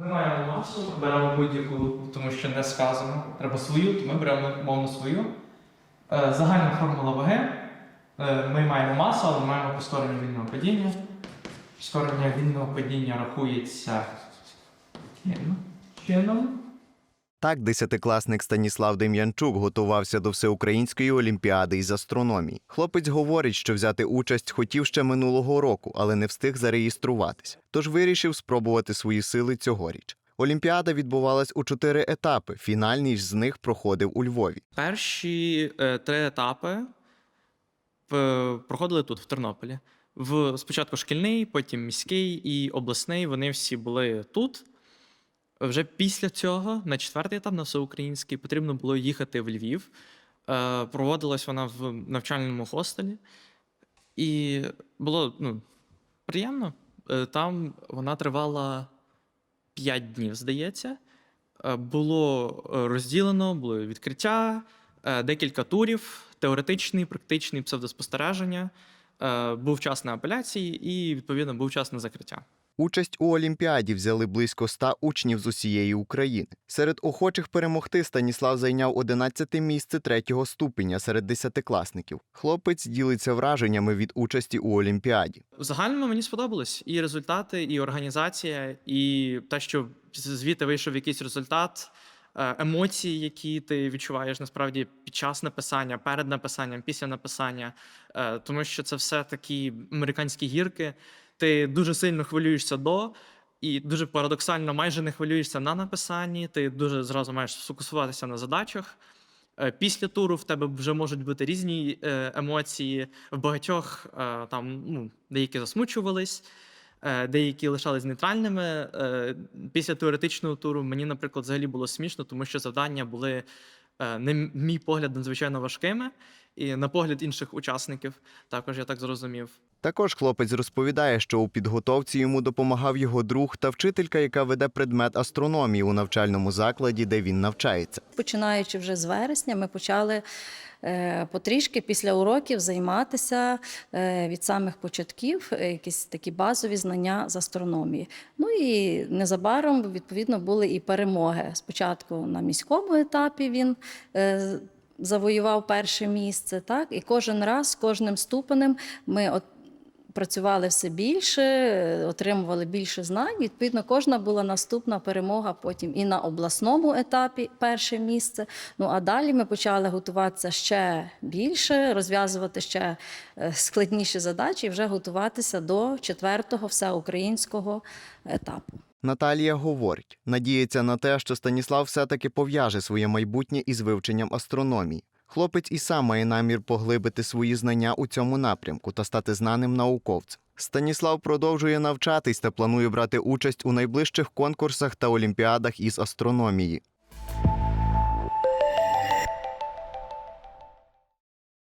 Ми маємо масу, беремо будь-яку, тому що не сказано. Треба свою, то ми беремо мовно свою. Е, Загальна формула ваги. Е, Ми маємо масу, але маємо прискорення вільного падіння. Прискорення вільного падіння рахується чином. Так, десятикласник Станіслав Дем'янчук готувався до всеукраїнської олімпіади із астрономії. Хлопець говорить, що взяти участь хотів ще минулого року, але не встиг зареєструватися. Тож вирішив спробувати свої сили цьогоріч. Олімпіада відбувалась у чотири етапи. Фінальний з них проходив у Львові. Перші е, три етапи в, проходили тут, в Тернополі. В, спочатку шкільний, потім міський і обласний. Вони всі були тут. Вже після цього, на четвертий етап, на всеукраїнський, потрібно було їхати в Львів. Е, проводилась вона в навчальному хостелі. І було ну, приємно. Е, Там вона тривала 5 днів, здається. Е, Було розділено, було відкриття, е, декілька турів, теоретичний, практичний, псевдоспостереження. Е, Був час на апеляції і, відповідно, був час на закриття. Участь у Олімпіаді взяли близько ста учнів з усієї України. Серед охочих перемогти Станіслав зайняв 11 місце третього ступеня серед десятикласників. Хлопець ділиться враженнями від участі у Олімпіаді. В загальному мені сподобалось і результати, і організація, і те, що звідти вийшов якийсь результат, е, емоції, які ти відчуваєш насправді під час написання, перед написанням, після написання, Е, тому що це все такі американські гірки. Ти дуже сильно хвилюєшся до. І дуже парадоксально, майже не хвилюєшся на написанні. Ти дуже зразу маєш сфокусуватися на задачах. Е, Після туру в тебе вже можуть бути різні е, емоції. В багатьох е, там ну, деякі засмучувались, деякі лишались нейтральними. Після теоретичного туру мені, наприклад, взагалі було смішно, тому що завдання були, на мій погляд, надзвичайно важкими, і на погляд інших учасників також я так зрозумів. Також хлопець розповідає, що у підготовці йому допомагав його друг та вчителька, яка веде предмет астрономії у навчальному закладі, де він навчається. Починаючи вже з вересня, ми почали е, потрішки після уроків займатися е, від самих початків е, якісь такі базові знання з астрономії. Ну і незабаром відповідно були і перемоги. Спочатку на міському етапі він. Завоював перше місце, так і кожен раз, з кожним ступенем ми працювали все більше, отримували більше знань. Відповідно, кожна була наступна перемога потім і на обласному етапі перше місце. Ну а далі ми почали готуватися ще більше, розв'язувати ще е, складніші задачі і вже готуватися до четвертого всеукраїнського етапу. Наталія говорить, надіється на те, що Станіслав все-таки пов'яже своє майбутнє із вивченням астрономії. Хлопець і сам має намір поглибити свої знання у цьому напрямку та стати знаним науковцем. Станіслав продовжує навчатись та планує брати участь у найближчих конкурсах та олімпіадах із астрономії.